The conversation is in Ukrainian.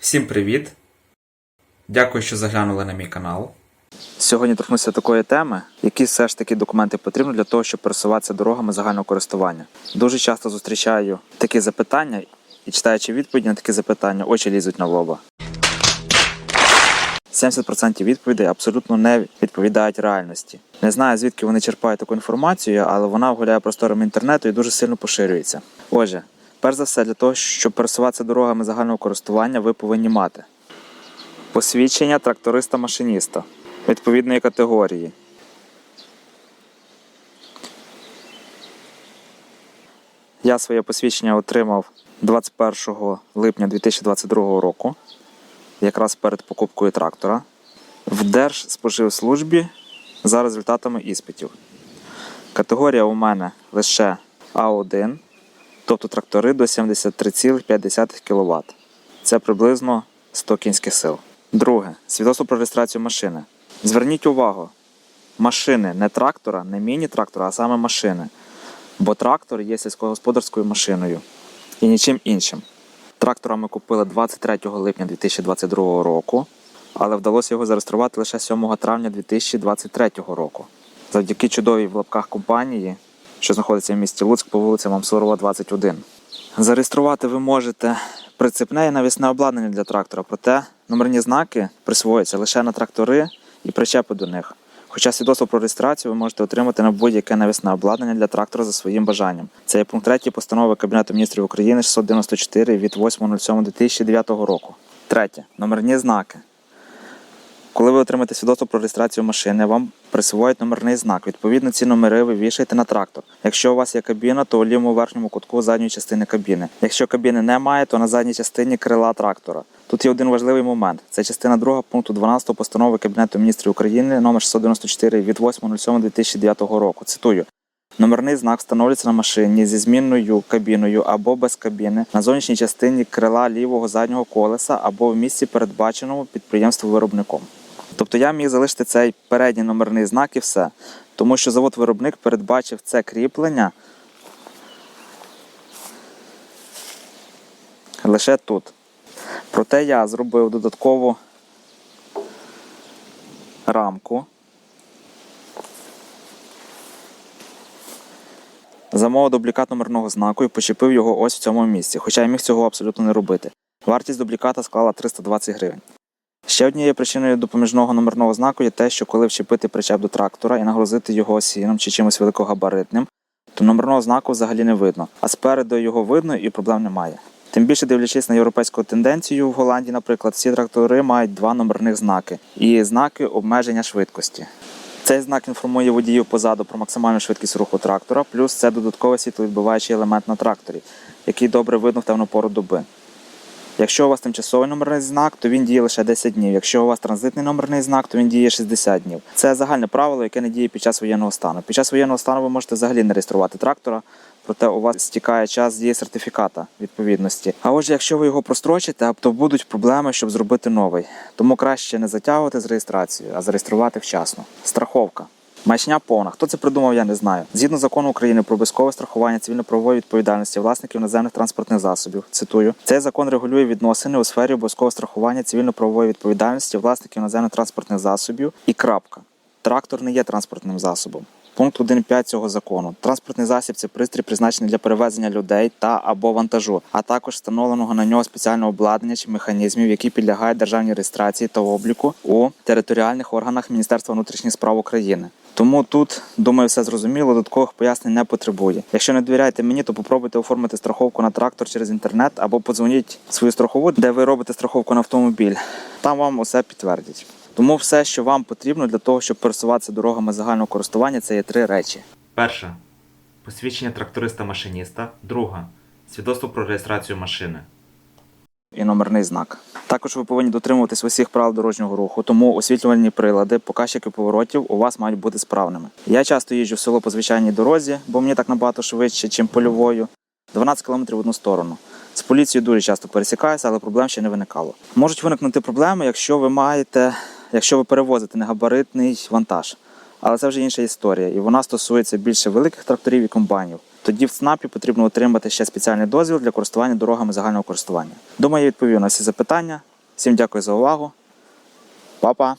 Всім привіт! Дякую, що заглянули на мій канал. Сьогодні торкнуся такої теми, які все ж таки документи потрібні для того, щоб пересуватися дорогами загального користування. Дуже часто зустрічаю такі запитання і читаючи відповіді на такі запитання, очі лізуть на лоба. 70% відповідей абсолютно не відповідають реальності. Не знаю, звідки вони черпають таку інформацію, але вона гуляє просторами інтернету і дуже сильно поширюється. Отже, перш за все, для того, щоб пересуватися дорогами загального користування, ви повинні мати посвідчення тракториста-машиніста відповідної категорії. Я своє посвідчення отримав 21 липня 2022 року, якраз перед покупкою трактора, в Держспоживслужбі за результатами іспитів. Категорія у мене лише А1, тобто трактори до 73,5 кВт. Це приблизно 100 кінських сил. Друге. Свідоцтво про реєстрацію машини. Зверніть увагу, машини не трактора, не міні-трактора, а саме машини. Бо трактор є сільськогосподарською машиною і нічим іншим. Трактора ми купили 23 липня 2022 року, але вдалося його зареєструвати лише 7 травня 2023 року. Завдяки чудовій в лапках компанії, що знаходиться в місті Луцьк по вулиці Мамсурова, 21. Зареєструвати ви можете прицепне і навісне обладнання для трактора, проте номерні знаки присвоюються лише на трактори і причепи до них. Хоча свідоцтво про реєстрацію ви можете отримати на будь-яке навісне обладнання для трактора за своїм бажанням. Це є пункт 3 постанови Кабінету міністрів України 694 від 8.07.2009 року. Третє. Номерні знаки. Коли ви отримаєте свідоцтво про реєстрацію машини, вам присвоять номерний знак. Відповідно, ці номери ви вішаєте на трактор. Якщо у вас є кабіна, то у лівому верхньому кутку задньої частини кабіни. Якщо кабіни немає, то на задній частині крила трактора. Тут є один важливий момент. Це частина 2 пункту 12 постанови Кабінету міністрів України номер 694 від 8.07.2009 року. Цитую. Номерний знак встановлюється на машині зі змінною кабіною або без кабіни на зовнішній частині крила лівого заднього колеса або в місці, передбаченому підприємством-виробником. Тобто я міг залишити цей передній номерний знак і все. Тому що завод-виробник передбачив це кріплення лише тут. Проте я зробив додаткову рамку. Замовив дублікат номерного знаку і почепив його ось в цьому місці, хоча я міг цього абсолютно не робити. Вартість дубліката склала 320 гривень. Ще однією причиною допоміжного номерного знаку є те, що коли вчепити причеп до трактора і нагрузити його сіном чи чимось великогабаритним, то номерного знаку взагалі не видно, а спереду його видно і проблем немає. Тим більше дивлячись на європейську тенденцію в Голландії, наприклад, всі трактори мають два номерних знаки і знаки обмеження швидкості. Цей знак інформує водіїв позаду про максимальну швидкість руху трактора, плюс це додатковий світловідбиваючий елемент на тракторі, який добре видно в темну пору доби. Якщо у вас тимчасовий номерний знак, то він діє лише 10 днів. Якщо у вас транзитний номерний знак, то він діє 60 днів. Це загальне правило, яке не діє під час воєнного стану. Під час воєнного стану ви можете взагалі не реєструвати трактора, проте у вас стікає час дії сертифіката відповідності. А отже, якщо ви його прострочите, то будуть проблеми, щоб зробити новий. Тому краще не затягувати з реєстрацією, а зареєструвати вчасно. Страховка. Маячня повна. Хто це придумав, я не знаю. Згідно закону України про обов'язкове страхування цивільно-правової відповідальності власників наземних транспортних засобів. Цитую, цей закон регулює відносини у сфері обов'язкового страхування цивільно-правової відповідальності власників наземних транспортних засобів. І крапка. Трактор не є транспортним засобом. Пункт 1.5 цього закону. Транспортний засіб це пристрій, призначений для перевезення людей та або вантажу, а також встановленого на нього спеціального обладнання чи механізмів, які підлягають державній реєстрації та обліку у територіальних органах Міністерства внутрішніх справ України. Тому тут, думаю, все зрозуміло, додаткових пояснень не потребує. Якщо не довіряєте мені, то попробуйте оформити страховку на трактор через інтернет або подзвоніть свою страхову, де ви робите страховку на автомобіль. Там вам усе підтвердять. Тому все, що вам потрібно для того, щоб пересуватися дорогами загального користування, це є три речі. Перша посвідчення тракториста-машиніста. Друга свідоцтво про реєстрацію машини. і номерний знак. Також ви повинні дотримуватись усіх правил дорожнього руху, тому освітлювальні прилади, показчики поворотів у вас мають бути справними. Я часто їжджу в село по звичайній дорозі, бо мені так набагато швидше, чим польовою. 12 км в одну сторону. З поліцією дуже часто пересікаюся, але проблем ще не виникало. Можуть виникнути проблеми, якщо ви маєте, якщо ви перевозите негабаритний вантаж. Але це вже інша історія, і вона стосується більше великих тракторів і комбайнів. Тоді в ЦНАПі потрібно отримати ще спеціальний дозвіл для користування дорогами загального користування. Думаю, я відповів на всі запитання. Всім дякую за увагу. Па-па!